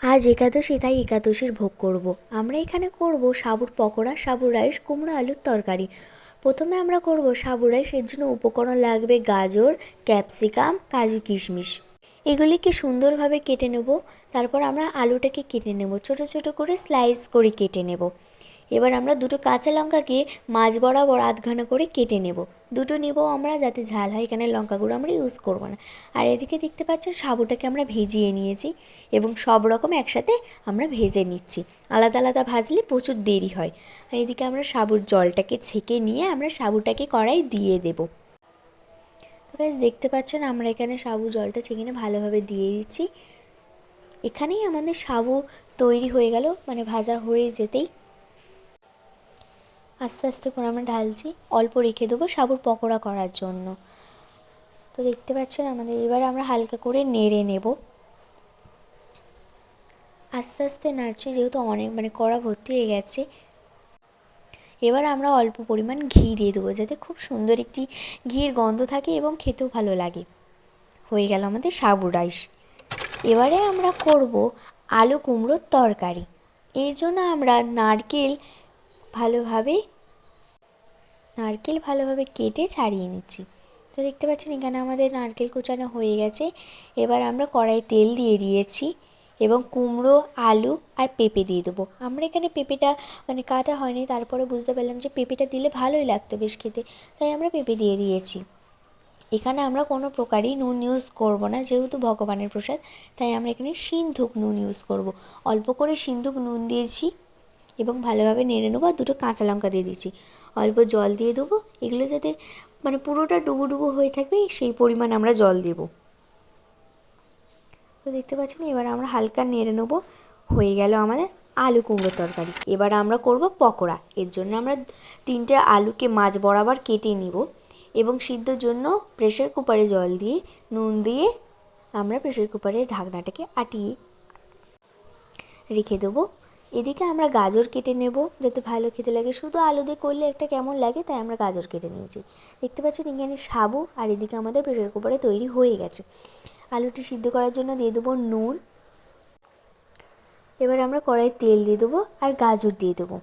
আজ একাদশী, তাই একাদশীর ভোগ করব। আমরা এখানে করব সাবুর পকোড়া, সাবুর রাইস, কুমড়ো আলুর তরকারি। প্রথমে আমরা করব সাবুর রাইস, এর জন্য উপকরণ লাগবে গাজর, ক্যাপসিকাম, কাজু কিশমিশ। এগুলিকে সুন্দরভাবে কেটে নেব। তারপর আমরা আলুটাকে কেটে নেব। ছোট ছোট করে স্লাইস করে কেটে নেব। এবার আমরা দুটো কাঁচা লঙ্কাকে মাঝ বরাবর আধখানা করে কেটে নেব। দুটো নেব আমরা যাতে ঝাল হয়, এখানে লঙ্কা গুঁড়ো আমরা ইউজ করব না। আর এদিকে দেখতে পাচ্ছেন সাবুটাকে আমরা ভেজিয়ে নিয়েছি এবং সব রকম একসাথে আমরা ভেজে নিচ্ছি। আলাদা আলাদা ভাজলে প্রচুর দেরি হয়। আর এদিকে আমরা সাবুর জলটাকে ছেঁকে নিয়ে আমরা সাবুটাকে কড়াই দিয়ে দেবো। তো দেখতে পাচ্ছেন আমরা এখানে সাবু জলটা ছেঁকে নিয়ে ভালোভাবে দিয়ে দিচ্ছি। এখানেই আমাদের সাবু তৈরি হয়ে গেল মানে ভাজা হয়ে যেতেই আস্তে আস্তে করে আমরা ঢালছি, অল্প রেখে দেবো সাবুর পকোড়া করার জন্য। তো দেখতে পাচ্ছেন আমাদের, এবার আমরা হালকা করে নেড়ে নেব। আস্তে আস্তে নাড়ছি, যেহেতু অনেক মানে কড়া ভর্তি হয়ে গেছে। এবার আমরা অল্প পরিমাণ ঘি দিয়ে দেবো, যাতে খুব সুন্দর একটি ঘির গন্ধ থাকে এবং খেতেও ভালো লাগে। হয়ে গেল আমাদের সাবু রাইস। এবারে আমরা করব আলু কুমড়োর তরকারি। এর জন্য আমরা নারকেল ভালোভাবে নারকেল ভালোভাবে কেটে ছাড়িয়ে নিচ্ছি। তো দেখতে পাচ্ছেন, এখানে আমাদের নারকেল কুচানো হয়ে গেছে। এবার আমরা কড়াই তেল দিয়ে দিয়েছি এবং কুমড়ো, আলু আর পেঁপে দিয়ে দেবো। আমরা এখানে পেঁপেটা মানে কাটা হয়নি, তারপরে বুঝতে পারলাম যে পেঁপেটা দিলে ভালোই লাগতো বেশ খেতে। তাই আমরা পেঁপে দিয়ে দিয়েছি। এখানে আমরা কোনো প্রকারই নুন ইউজ করব না, যেহেতু ভগবানের প্রসাদ, তাই আমরা এখানে সিন্ধুক নুন ইউজ করব। অল্প করে সিন্ধুক নুন দিয়েছি। এবং ভালোভাবে নেড়ে নেব আর দুটো কাঁচা লঙ্কা দিয়ে দিচ্ছি। অল্প জল দিয়ে দেবো। এগুলো যাতে মানে পুরোটা ডুবো ডুবো হয়ে থাকবে, সেই পরিমাণ আমরা জল দেবো। তো দেখতে পাচ্ছেন, এবার আমরা হালকা নেড়ে নেব। হয়ে গেল আমাদের আলু কুমড়ো তরকারি। এবার আমরা করব পকোড়া। এর জন্য আমরা তিনটে আলুকে মাছ বরাবর কেটে নিব এবং সিদ্ধর জন্য প্রেশার কুকারে জল দিয়ে, নুন দিয়ে আমরা প্রেশার কুকারের ঢাকনাটাকে আটিয়ে রেখে দেবো। এদিকে আমরা গাজর কেটে নেব, যাতে ভালো খেতে লাগে। শুধু আলু দিয়ে করলে একটা কেমন লাগে, তাই আমরা গাজর কেটে নিয়েছি। দেখতে পাচ্ছেন এখানে সাবু, আর এদিকে আমাদের প্রেশার কুকারে তৈরি হয়ে গেছে। আলুটি সিদ্ধ করার জন্য দিয়ে দেবো নুন। এবার আমরা কড়াই তেল দিয়ে দেবো, আর গাজর দিয়ে দেবো।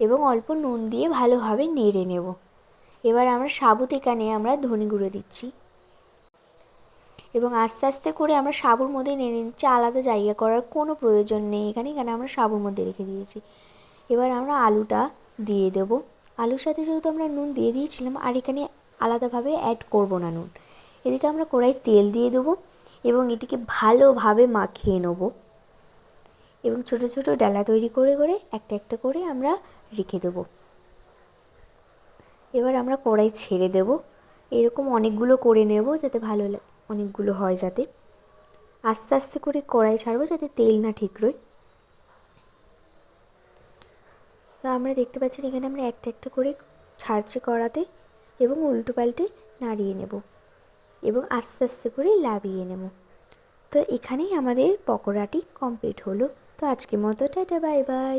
এবং অল্প নুন দিয়ে ভালোভাবে নেড়ে নেব। এবার আমরা সাবুত এখানে আমরা ধনে গুঁড়ো দিচ্ছি। এবং আস্তে আস্তে করে আমরা সাবুর মধ্যে নেড়ে নিচ্ছি, আলাদা জায়গা করার কোনো প্রয়োজন নেই এখানে। এখানে আমরা সাবুর মধ্যে রেখে দিয়েছি। এবার আমরা আলুটা দিয়ে দেবো। আলুর সাথে যেহেতু আমরা নুন দিয়ে দিয়েছিলাম, আর এখানে আলাদাভাবে অ্যাড করব না নুন। এদিকে আমরা কড়াই তেল দিয়ে দেবো এবং এটিকে ভালোভাবে মাখিয়ে নেব। এবং ছোট ছোট ডালা তৈরি করে করে একটা একটা করে আমরা রেখে দেবো। এবার আমরা কড়াই ছেড়ে দেব। এরকম অনেকগুলো করে নেব যাতে ভালো অনেকগুলো হয় যাতে। আস্তে আস্তে করে কড়াই ছাড়বো যাতে তেল না ঠিকরোয় তো আমরা দেখতে পাচ্ছি এখানে আমরা একটা একটা করে ছাড়ছি কড়াতে এবং উল্টো পাল্টে নাড়িয়ে নেব এবং আস্তে আস্তে করে লাভিয়ে নেব। তো এখানেই আমাদের পকোড়াটি কমপ্লিট হলো। তো আজকের মতো টাটা, বাই বাই।